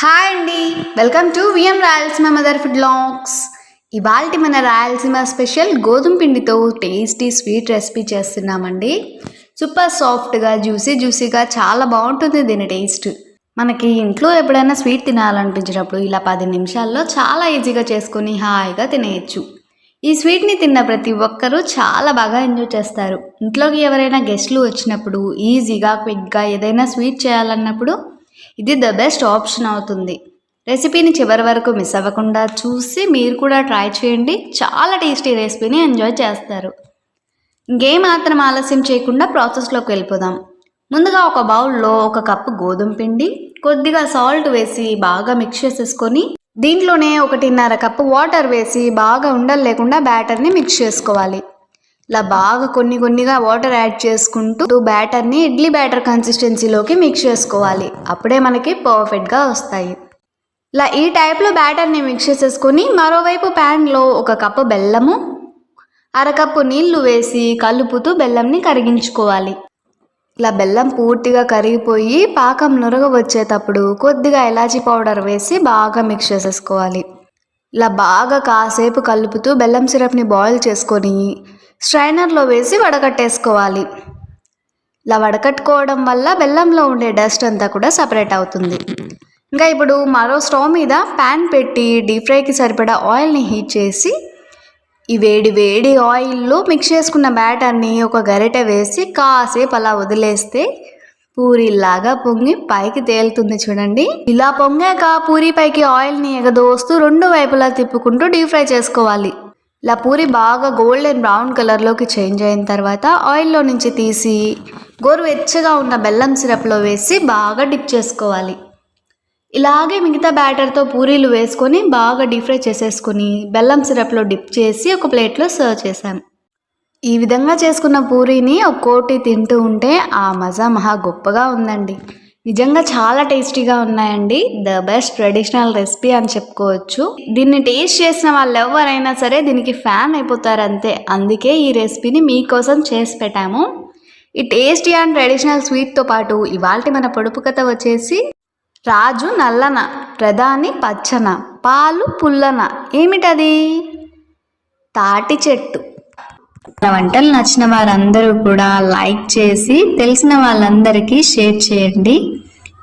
Hi అండి. Welcome to VM Rayalaseema mother food logs ఇవాళ మన రాయలసీమ స్పెషల్ గోధుమ పిండితో టేస్టీ స్వీట్ రెసిపీ చేస్తున్నామండి. సూపర్ సాఫ్ట్గా జ్యూసీ జ్యూసీగా చాలా బాగుంటుంది దీని టేస్ట్. మనకి ఇంట్లో ఎప్పుడైనా స్వీట్ తినాలనిపించినప్పుడు ఇలా పది నిమిషాల్లో చాలా ఈజీగా చేసుకొని హాయిగా తినేయచ్చు. ఈ స్వీట్ని తిన్న ప్రతి ఒక్కరూ చాలా బాగా ఎంజాయ్ చేస్తారు. ఇంట్లోకి ఎవరైనా గెస్ట్లు వచ్చినప్పుడు ఈజీగా క్విక్గా ఏదైనా స్వీట్ చేయాలన్నప్పుడు ఇది ద బెస్ట్ ఆప్షన్ అవుతుంది. రెసిపీని చివరి వరకు మిస్ అవ్వకుండా చూసి మీరు కూడా ట్రై చేయండి. చాలా టేస్టీ రెసిపీని ఎంజాయ్ చేస్తారు. ఇంకేమాత్రం ఆలస్యం చేయకుండా ప్రాసెస్లోకి వెళ్ళిపోదాం. ముందుగా ఒక బౌల్లో ఒక కప్పు గోధుమ పిండి కొద్దిగా సాల్ట్ వేసి బాగా మిక్స్ చేసేసుకొని దీంట్లోనే ఒకటిన్నర కప్పు వాటర్ వేసి బాగా ఉండలు లేకుండా బ్యాటర్ని మిక్స్ చేసుకోవాలి. ఇలా బాగా కొన్ని కొన్నిగా వాటర్ యాడ్ చేసుకుంటూ బ్యాటర్ని ఇడ్లీ బ్యాటర్ కన్సిస్టెన్సీలోకి మిక్స్ చేసుకోవాలి. అప్పుడే మనకి పర్ఫెక్ట్గా వస్తాయి. ఇలా ఈ టైప్లో బ్యాటర్ని మిక్స్ చేసేసుకొని మరోవైపు ప్యాన్లో ఒక కప్పు బెల్లము అరకప్పు నీళ్ళు వేసి కలుపుతూ బెల్లంని కరిగించుకోవాలి. ఇలా బెల్లం పూర్తిగా కరిగిపోయి పాకం నురగ వచ్చేటప్పుడు కొద్దిగా ఇలాచీ పౌడర్ వేసి బాగా మిక్స్ చేసేసుకోవాలి. ఇలా బాగా కాసేపు కలుపుతూ బెల్లం సిరప్ని బాయిల్ చేసుకొని స్ట్రైనర్లో వేసి వడకట్టేసుకోవాలి. ఇలా వడకట్టుకోవడం వల్ల బెల్లంలో ఉండే డస్ట్ అంతా కూడా సపరేట్ అవుతుంది. ఇంకా ఇప్పుడు మరో స్టవ్ మీద ప్యాన్ పెట్టి డీప్ ఫ్రైకి సరిపడా ఆయిల్ని హీట్ చేసి ఈ వేడి వేడి ఆయిల్లో మిక్స్ చేసుకున్న బ్యాటర్ని ఒక గరిటె వేసి కాసేపు అలా వదిలేస్తే పూరిలాగా పొంగి పైకి తేలుతుంది చూడండి. ఇలా పొంగాక పూరి పైకి ఆయిల్ని ఎగదోస్తూ రెండు వైపులా తిప్పుకుంటూ డీప్ ఫ్రై చేసుకోవాలి. ఇలా పూరి బాగా గోల్డెన్ బ్రౌన్ కలర్లోకి చేంజ్ అయిన తర్వాత ఆయిల్లో నుంచి తీసి గోరువెచ్చగా ఉన్న బెల్లం సిరప్లో వేసి బాగా డిప్ చేసుకోవాలి. ఇలాగే మిగతా బ్యాటర్తో పూరీలు వేసుకొని బాగా డీప్ ఫ్రై చేసేసుకొని బెల్లం సిరప్లో డిప్ చేసి ఒక ప్లేట్లో సర్వ్ చేశాం. ఈ విధంగా చేసుకున్న పూరీని ఒక కోటి తింటూ ఉంటే ఆ మజా మహా గొప్పగా ఉందండి. నిజంగా చాలా టేస్టీగా ఉన్నాయండి. ద బెస్ట్ ట్రెడిషనల్ రెసిపీ అని చెప్పుకోవచ్చు. దీన్ని టేస్ట్ చేసిన వాళ్ళు ఎవరైనా సరే దీనికి ఫ్యాన్ అయిపోతారు అంతే. అందుకే ఈ రెసిపీని మీకోసం చేసి పెట్టాము. ఈ టేస్టీ అండ్ ట్రెడిషనల్ స్వీట్తో పాటు ఇవాళ మన పొడుపు కథ వచ్చేసి రాజు నల్లన ప్రధాని పచ్చన పాలు పుల్లన. ఏమిటది? తాటి చెట్టు. మన వంటలు నచ్చిన వారందరూ కూడా లైక్ చేసి తెలిసిన వాళ్ళందరికీ షేర్ చేయండి.